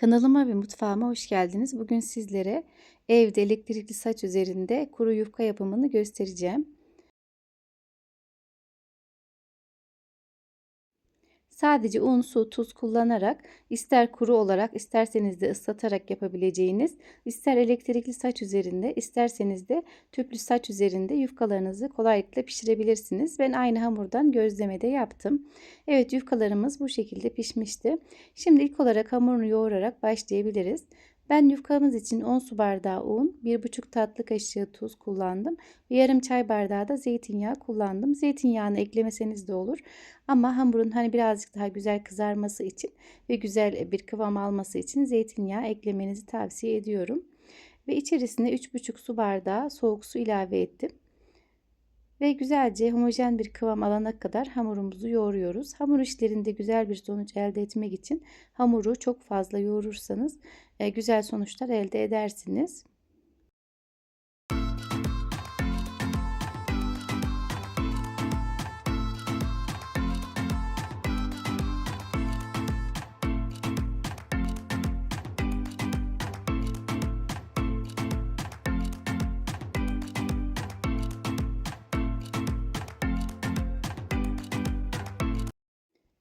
Kanalıma ve mutfağıma hoş geldiniz. Bugün sizlere evde elektrikli saç üzerinde kuru yufka yapımını göstereceğim. Sadece un, su, tuz kullanarak ister kuru olarak isterseniz de ıslatarak yapabileceğiniz, ister elektrikli saç üzerinde isterseniz de tüplü saç üzerinde yufkalarınızı kolaylıkla pişirebilirsiniz. Ben aynı hamurdan gözleme de yaptım. Evet yufkalarımız bu şekilde pişmişti. Şimdi ilk olarak hamurunu yoğurarak başlayabiliriz. Ben yufkamız için 10 su bardağı un, 1,5 tatlı kaşığı tuz kullandım. Yarım çay bardağı da zeytinyağı kullandım. Zeytinyağını eklemeseniz de olur. Ama hamurun hani birazcık daha güzel kızarması için ve güzel bir kıvam alması için zeytinyağı eklemenizi tavsiye ediyorum. Ve içerisine 3,5 su bardağı soğuk su ilave ettim. Ve güzelce homojen bir kıvam alana kadar hamurumuzu yoğuruyoruz. Hamur işlerinde güzel bir sonuç elde etmek için hamuru çok fazla yoğurursanız güzel sonuçlar elde edersiniz.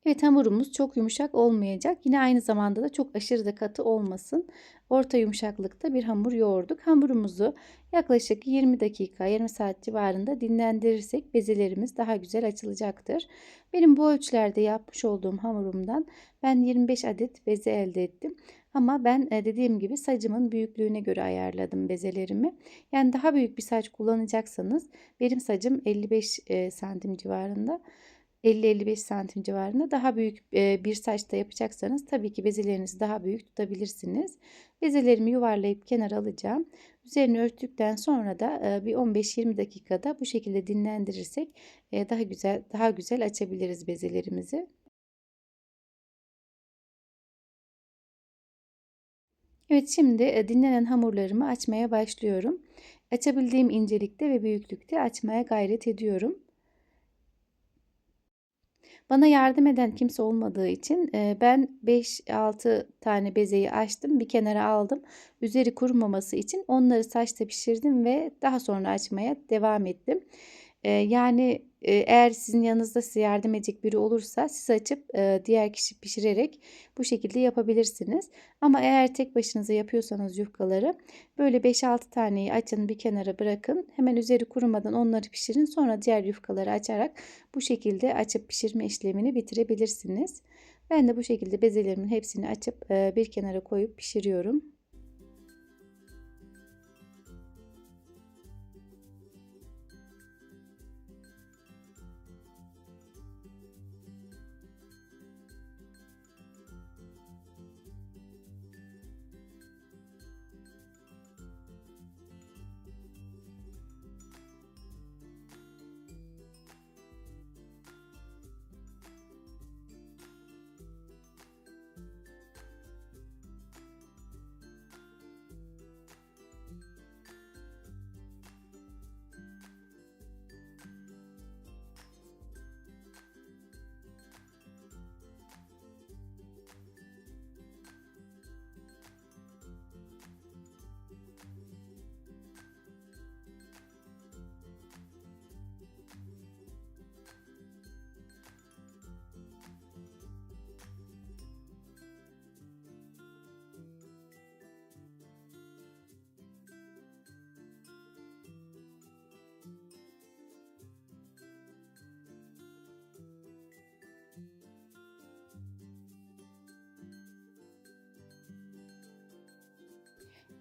Evet hamurumuz çok yumuşak olmayacak. Yine aynı zamanda da çok aşırı da katı olmasın. Orta yumuşaklıkta bir hamur yoğurduk. Hamurumuzu yaklaşık 20 dakika, 20 saat civarında dinlendirirsek bezelerimiz daha güzel açılacaktır. Benim bu ölçülerde yapmış olduğum hamurumdan ben 25 adet beze elde ettim. Ama ben e, dediğim gibi sacımın büyüklüğüne göre ayarladım bezelerimi. Yani daha büyük bir saç kullanacaksanız benim sacım 55 e, santim civarında. 50-55 santim civarında daha büyük bir saçta yapacaksanız tabii ki bezelerinizi daha büyük tutabilirsiniz. Bezelerimi yuvarlayıp kenara alacağım. Üzerini örttükten sonra da bir 15-20 dakikada bu şekilde dinlendirirsek daha güzel daha güzel açabiliriz bezelerimizi. Evet şimdi dinlenen hamurlarımı açmaya başlıyorum. Açabildiğim incelikte ve büyüklükte açmaya gayret ediyorum. Bana yardım eden kimse olmadığı için ben 5-6 tane bezeyi açtım. Bir kenara aldım. Üzeri kurumaması için onları saçta pişirdim ve daha sonra açmaya devam ettim. Yani eğer sizin yanınızda size yardım edecek biri olursa siz açıp diğer kişi pişirerek bu şekilde yapabilirsiniz. Ama eğer tek başınıza yapıyorsanız yufkaları böyle 5-6 taneyi açın bir kenara bırakın. Hemen üzeri kurumadan onları pişirin. Sonra diğer yufkaları açarak bu şekilde açıp pişirme işlemini bitirebilirsiniz. Ben de bu şekilde bezelerimin hepsini açıp bir kenara koyup pişiriyorum.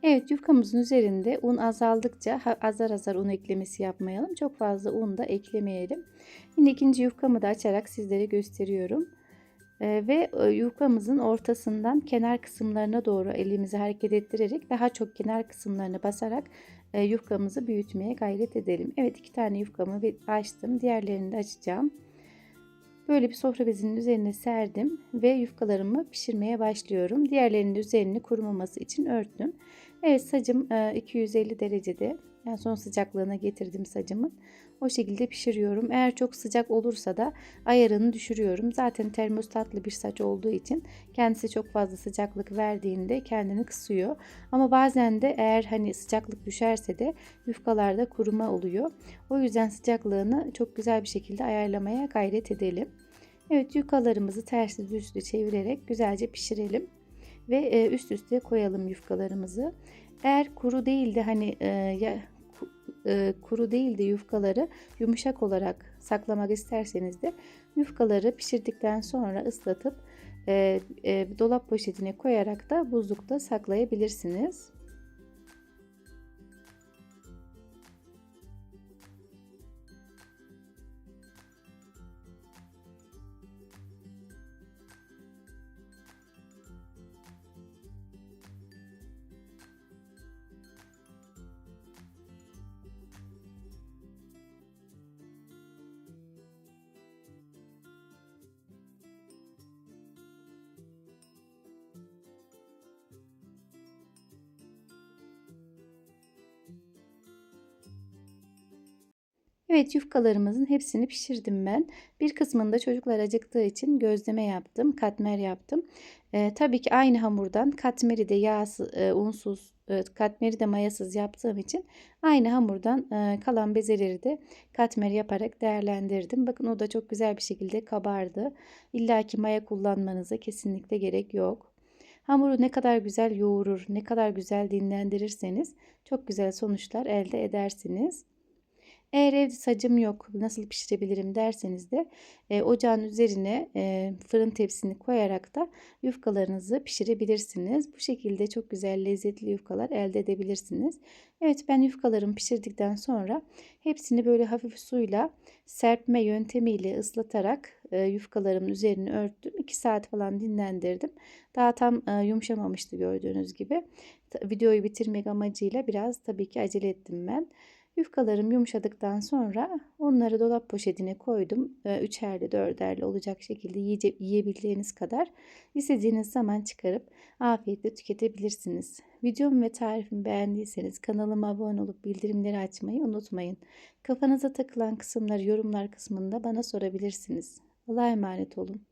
Evet yufkamızın üzerinde un azaldıkça azar azar un eklemesi yapmayalım. Çok fazla un da eklemeyelim. Yine ikinci yufkamı da açarak sizlere gösteriyorum. Ee, ve e, yufkamızın ortasından kenar kısımlarına doğru elimizi hareket ettirerek daha çok kenar kısımlarını basarak e, yufkamızı büyütmeye gayret edelim. Evet iki tane yufkamı açtım. Diğerlerini de açacağım. Böyle bir sofra bezinin üzerine serdim ve yufkalarımı pişirmeye başlıyorum. Diğerlerinin üzerini kurumaması için örttüm. Evet sacım 250 e, derecede Yani son sıcaklığına getirdim sacımın. O şekilde pişiriyorum. Eğer çok sıcak olursa da ayarını düşürüyorum. Zaten termostatlı bir saç olduğu için kendisi çok fazla sıcaklık verdiğinde kendini kısıyor. Ama bazen de eğer hani sıcaklık düşerse de yufkalarda kuruma oluyor. O yüzden sıcaklığını çok güzel bir şekilde ayarlamaya gayret edelim. Evet yufkalarımızı tersi düzlü çevirerek güzelce pişirelim. Ve e, üst üste koyalım yufkalarımızı. Eğer kuru değil de hani e, ya, e, kuru değil de yufkaları yumuşak olarak saklamak isterseniz de yufkaları pişirdikten sonra ıslatıp e, e, dolap poşetine koyarak da buzlukta saklayabilirsiniz. Evet yufkalarımızın hepsini pişirdim ben. Bir kısmını da çocuklar acıktığı için gözleme yaptım, katmer yaptım. Ee, tabii ki aynı hamurdan katmeri de yağsız, e, unsuz, e, katmeri de mayasız yaptığım için aynı hamurdan e, kalan bezeleri de katmer yaparak değerlendirdim. Bakın o da çok güzel bir şekilde kabardı. İlla ki maya kullanmanıza kesinlikle gerek yok. Hamuru ne kadar güzel yoğurur, ne kadar güzel dinlendirirseniz çok güzel sonuçlar elde edersiniz. Eğer evde sacım yok nasıl pişirebilirim derseniz de e, ocağın üzerine e, fırın tepsini koyarak da yufkalarınızı pişirebilirsiniz. Bu şekilde çok güzel lezzetli yufkalar elde edebilirsiniz. Evet ben yufkalarımı pişirdikten sonra hepsini böyle hafif suyla serpme yöntemiyle ıslatarak e, yufkalarımın üzerini örttüm. 2 saat falan dinlendirdim. Daha tam e, yumuşamamıştı gördüğünüz gibi. Videoyu bitirmek amacıyla biraz tabii ki acele ettim ben. Yufkalarım yumuşadıktan sonra onları dolap poşetine koydum. Ee, üçerli dörderli olacak şekilde yiye, yiyebildiğiniz kadar istediğiniz zaman çıkarıp afiyetle tüketebilirsiniz. Videomu ve tarifimi beğendiyseniz kanalıma abone olup bildirimleri açmayı unutmayın. Kafanıza takılan kısımları yorumlar kısmında bana sorabilirsiniz. Allah'a emanet olun.